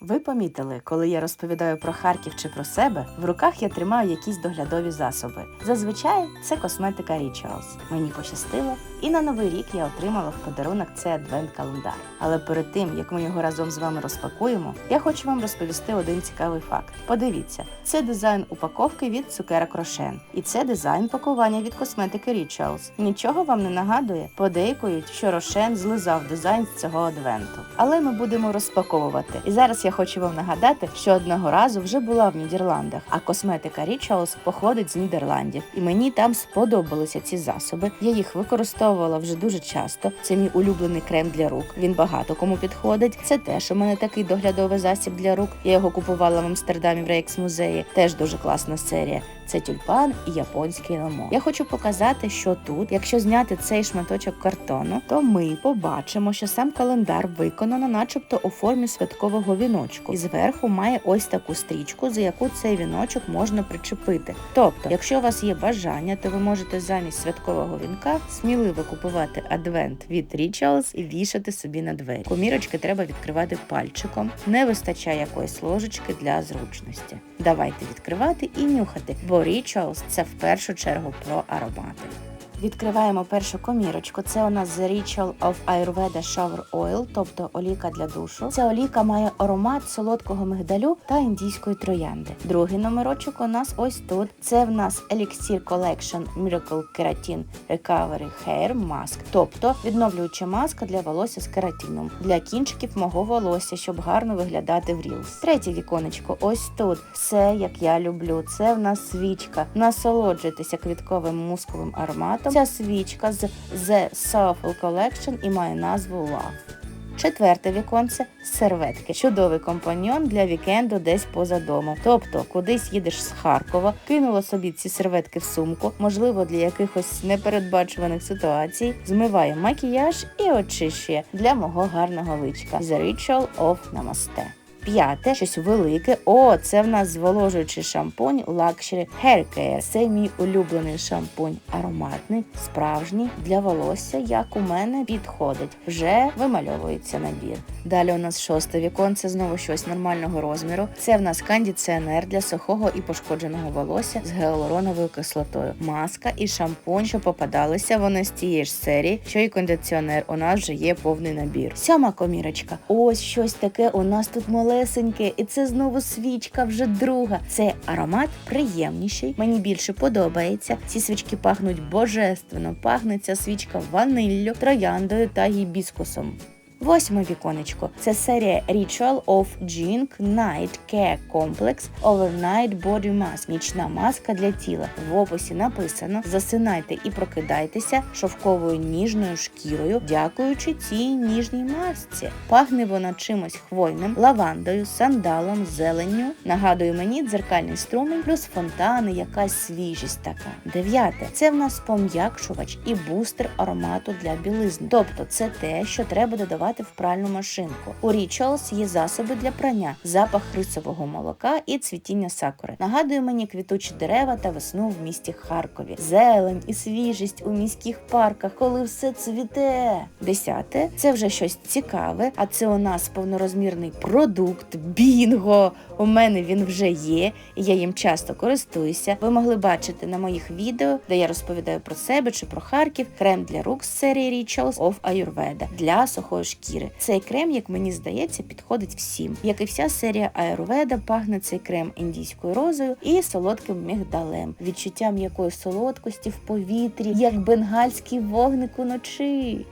Ви помітили, коли я розповідаю про Харків чи про себе, в руках я тримаю якісь доглядові засоби. Зазвичай це косметика Rituals. Мені пощастило, і на новий рік я отримала в подарунок цей адвент-календар. Але перед тим як ми його разом з вами розпакуємо, я хочу вам розповісти один цікавий факт. Подивіться, це дизайн упаковки від цукерок Рошен, і це дизайн пакування від косметики Rituals. Нічого вам не нагадує? Подейкують, що Рошен злизав дизайн з цього адвенту. Але ми будемо розпаковувати. І зараз я хочу вам нагадати, що одного разу вже була в Нідерландах, а косметика Rituals походить з Нідерландів. І мені там сподобалися ці засоби. Я їх використовувала вже дуже часто. Це мій улюблений крем для рук. Він багато кому підходить. Це теж у мене такий доглядовий засіб для рук. Я його купувала в Амстердамі в Рейкс музеї. Теж дуже класна серія. Це тюльпан і японський лимон. Я хочу показати, що тут, якщо зняти цей шматочок картону, то ми побачимо, що сам календар виконано, начебто у формі святкового віночку, і зверху має ось таку стрічку, за яку цей віночок можна причепити. Тобто, якщо у вас є бажання, то ви можете замість святкового вінка сміливо купувати адвент від Rituals і вішати собі на двері. Комірочки треба відкривати пальчиком. Не вистачає якоїсь ложечки для зручності. Давайте відкривати і нюхати, бо Rituals – це в першу чергу про аромати. Відкриваємо першу комірочку. Це у нас The Ritual of Ayurveda Shower Oil, тобто оліка для душу. Ця оліка має аромат солодкого мигдалю та індійської троянди. Другий номерочок у нас ось тут. Це в нас Elixir Collection Miracle Keratin Recovery Hair Mask, тобто відновлююча маска для волосся з кератином для кінчиків мого волосся, щоб гарно виглядати в Reels. Третє віконечко ось тут. Все як я люблю. Це в нас свічка. Насолоджуйтеся квітковим мусковим ароматом. Ця свічка з The Soulful Collection і має назву Love. Четверте віконце серветки. Чудовий компаньйон для вікенду десь поза домом. Тобто, кудись їдеш з Харкова, кинула собі ці серветки в сумку, можливо, для якихось непередбачуваних ситуацій, змиває макіяж і очищує для мого гарного личка. The Ritual of Namaste. П'яте, щось велике. О, це в нас зволожуючий шампунь Luxury Hair Care. Це мій улюблений шампунь, ароматний, справжній для волосся, як у мене підходить. Вже вимальовується набір. Далі у нас шосте віконце, знову щось нормального розміру. Це в нас кондиціонер для сухого і пошкодженого волосся з гіалуроновою кислотою. Маска і шампунь, що попадалися, вони з тієї ж серії, що і кондиціонер. У нас вже є повний набір. Сьома комірочка. Ось щось таке. У нас тут малесеньке, і це знову свічка, вже друга. Це аромат приємніший. Мені більше подобається. Ці свічки пахнуть божественно. Пахне ця свічка ваниллю, трояндою та гібіскусом. Восьме віконечко. Це серія Ritual of Jink Night Care Complex Overnight Body Mask. Нічна маска для тіла. В описі написано: засинайте і прокидайтеся шовковою ніжною шкірою, дякуючи цій ніжній масці. Пахне вона чимось хвойним, лавандою, сандалом, зеленню. Нагадує мені дзеркальний струмень, плюс фонтани, якась свіжість така. Дев'яте. Це в нас пом'якшувач і бустер аромату для білизни. Тобто це те, що треба додавати в пральну машинку. У Rituals є засоби для прання, запах рисового молока і цвітіння сакури. Нагадує мені квітучі дерева та весну в місті Харкові. Зелень і свіжість у міських парках, коли все цвіте. Десяте це вже щось цікаве. А це у нас повнорозмірний продукт. Бінго! У мене він вже є, і я їм часто користуюся. Ви могли бачити на моїх відео, де я розповідаю про себе чи про Харків. Крем для рук з серії Rituals of Ayurveda для сухої шкіри. Цей крем, як мені здається, підходить всім. Як і вся серія Аероведа, пахне цей крем індійською розою і солодким мігдалем, відчуття м'якої солодкості в повітрі, як бенгальський вогник уночі.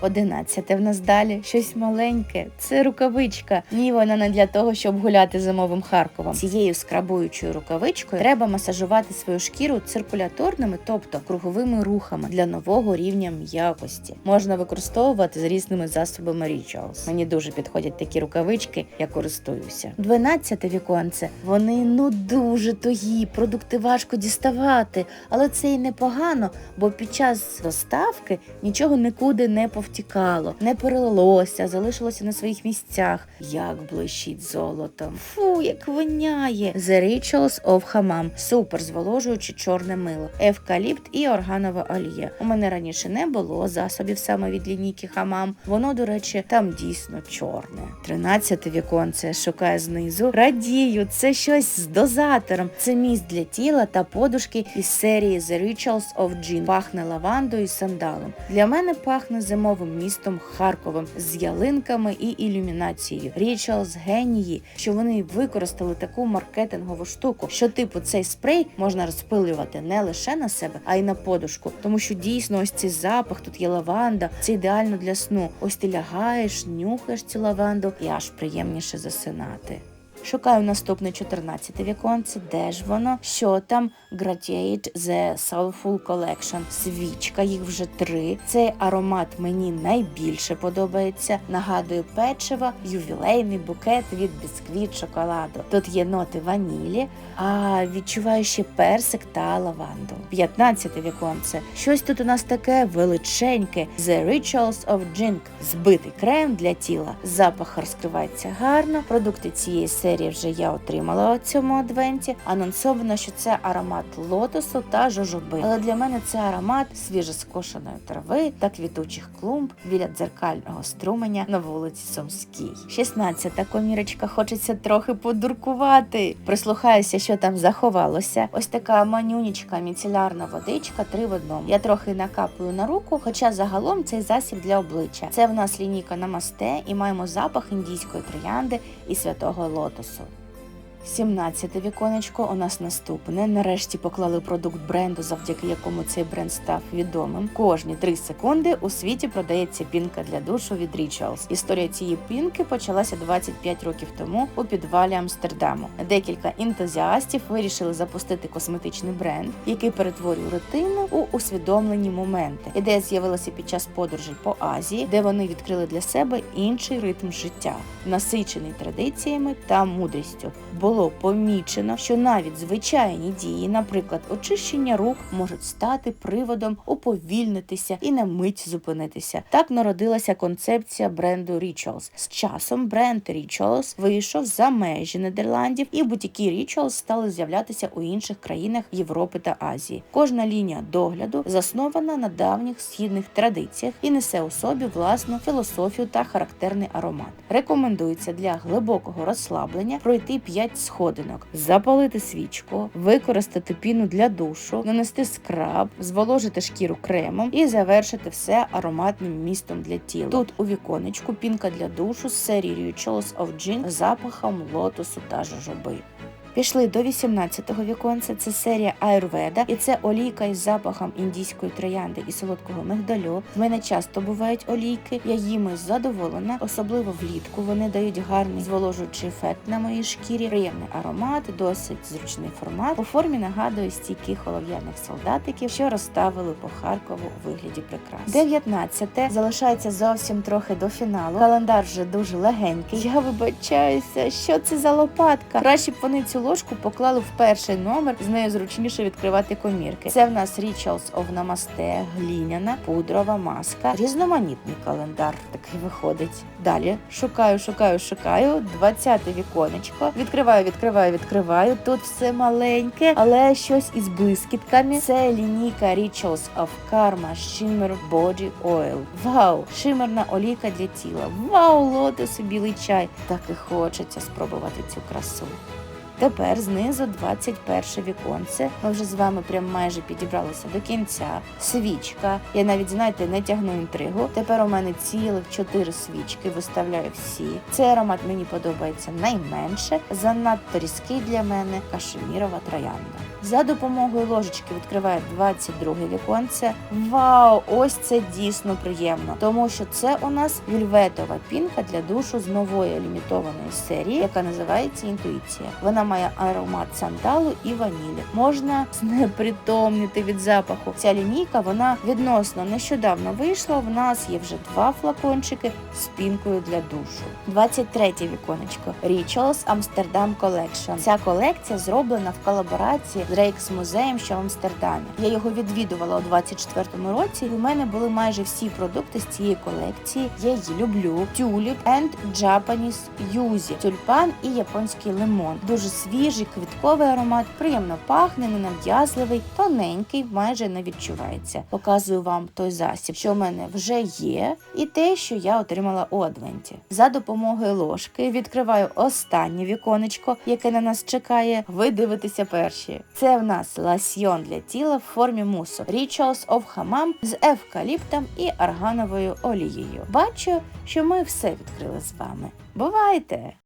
Одинадцяте в нас далі щось маленьке. Це рукавичка. Ні, вона не для того, щоб гуляти зимовим Харковом. Цією скрабуючою рукавичкою треба масажувати свою шкіру циркуляторними, тобто круговими рухами для нового рівня м'якості. Можна використовувати з різними засобами Rituals. Мені дуже підходять такі рукавички, я користуюся. Дванадцяте віконце. Вони ну дуже тугі, продукти важко діставати, але це і непогано, бо під час доставки нічого нікуди не повторюється повтікало, не перелилося, залишилося на своїх місцях. Як блищить золотом. Фу, як воняє. The Rituals of Hammam. Супер зволожуючи чорне мило, евкаліпт і органова олія. У мене раніше не було засобів саме від лінійки Хамам. Воно, до речі, там дійсно чорне. Тринадцяте віконце шукає знизу. Радію, це щось з дозатором. Це міст для тіла та подушки із серії The Rituals of Gin. Пахне лавандою і сандалом. Для мене пахне зимовим містом Харковом з ялинками і ілюмінацією. Rituals генії, що вони використали таку маркетингову штуку, що типу цей спрей можна розпилювати не лише на себе, а й на подушку. Тому що дійсно ось цей запах, тут є лаванда, це ідеально для сну. Ось ти лягаєш, нюхаєш цю лаванду і аж приємніше засинати. Шукаю наступне 14 віконце, де ж воно? Що там? Graduate The Soulful Collection. Свічка, їх вже три. Цей аромат мені найбільше подобається. Нагадую печиво, ювілейний букет від бісквіт шоколаду. Тут є ноти ванілі, а відчуваю ще персик та лаванду. 15 віконце. Щось тут у нас таке величеньке. The Rituals of Jink. Збитий крем для тіла. Запах розкривається гарно. Продукти цієї серії вже я отримала у цьому адвенті. Анонсовано, що це аромат лотосу та жожоби. Але для мене це аромат свіжоскошеної трави та квітучих клумб біля дзеркального струменя на вулиці Сумській. 16-та комірочка хочеться трохи подуркувати. Прислухаюся, що там заховалося. Ось така манюнічка міцелярна водичка, три в одному. Я трохи накапую на руку, хоча загалом цей засіб для обличчя. Це в нас лінійка намасте і маємо запах індійської троянди і святого лотосу. 17 віконечко у нас наступне. Нарешті поклали продукт бренду, завдяки якому цей бренд став відомим. Кожні 3 секунди у світі продається пінка для душу від Rituals. Історія цієї пінки почалася 25 років тому у підвалі Амстердаму. Декілька ентузіастів вирішили запустити косметичний бренд, який перетворює рутину у усвідомлені моменти. Ідея з'явилася під час подорожей по Азії, де вони відкрили для себе інший ритм життя, насичений традиціями та мудрістю. Було помічено, що навіть звичайні дії, наприклад, очищення рук, можуть стати приводом уповільнитися і на мить зупинитися. Так народилася концепція бренду Rituals. З часом бренд Rituals вийшов за межі Нідерландів, і бутіки Rituals стали з'являтися у інших країнах Європи та Азії. Кожна лінія догляду заснована на давніх східних традиціях і несе у собі власну філософію та характерний аромат. Рекомендується для глибокого розслаблення пройти 5 сходинок, запалити свічку, використати піну для душу, нанести скраб, зволожити шкіру кремом і завершити все ароматним містом для тіла. Тут у віконечку пінка для душу з серії Rituals of Gin запахом лотосу та жожоби. Пішли до 18-го віконця. Це серія Аюрведа, і це олійка із запахом індійської троянди і солодкого мигдалю. В мене часто бувають олійки. Я їми задоволена, особливо влітку. Вони дають гарний зволожуючий ефект на моїй шкірі. Приємний аромат, досить зручний формат. У формі нагадує стійких олов'яних солдатиків, що розставили по Харкову у вигляді прикрас. 19-те залишається зовсім трохи до фіналу. Календар вже дуже легенький. Я вибачаюся, що це за лопатка. Краще б вони цю ложку поклали в перший номер, з нею зручніше відкривати комірки. Це в нас Rituals of Namaste, гліняна, пудрова маска, різноманітний календар такий виходить. Далі шукаю, шукаю, шукаю. 20 віконечко. Відкриваю, відкриваю, відкриваю. Тут все маленьке, але щось із блискітками. Це лінійка Rituals of Karma Shimmer Body Oil. Вау! Шимерна олійка для тіла. Вау, лотос і білий чай. Так і хочеться спробувати цю красу. Тепер знизу 21 віконце. Ми вже з вами прям майже підібралися до кінця. Свічка. Я навіть, знаєте, не тягну інтригу. Тепер у мене цілих 4 свічки, виставляю всі. Цей аромат мені подобається найменше. Занадто різкий для мене кашемірова троянда. За допомогою ложечки відкриваю 22 віконце. Вау! Ось це дійсно приємно, тому що це у нас вільветова пінка для душу з нової лімітованої серії, яка називається інтуїція. Вона має аромат сандалу і ванілі. Можна знепритомнити від запаху. Ця лінійка вона відносно нещодавно вийшла. В нас є вже два флакончики з пінкою для душу. 23 віконечко Rituals Amsterdam Collection. Ця колекція зроблена в колаборації з Рейкс музеєм, що в Амстердамі. Я його відвідувала у 24-му році. і У мене були майже всі продукти з цієї колекції. Я її люблю. Tulip and Japanese Yuzu. тюльпан і японський лимон. Дуже свіжий, квітковий аромат, приємно пахне, ненав'язливий, тоненький, майже не відчувається. Показую вам той засіб, що в мене вже є, і те, що я отримала у адвенті. За допомогою ложки відкриваю останнє віконечко, яке на нас чекає. Ви дивитеся перші. Це в нас ласьйон для тіла в формі мусу Rituals of Hammam з евкаліптом і аргановою олією. Бачу, що ми все відкрили з вами. Бувайте!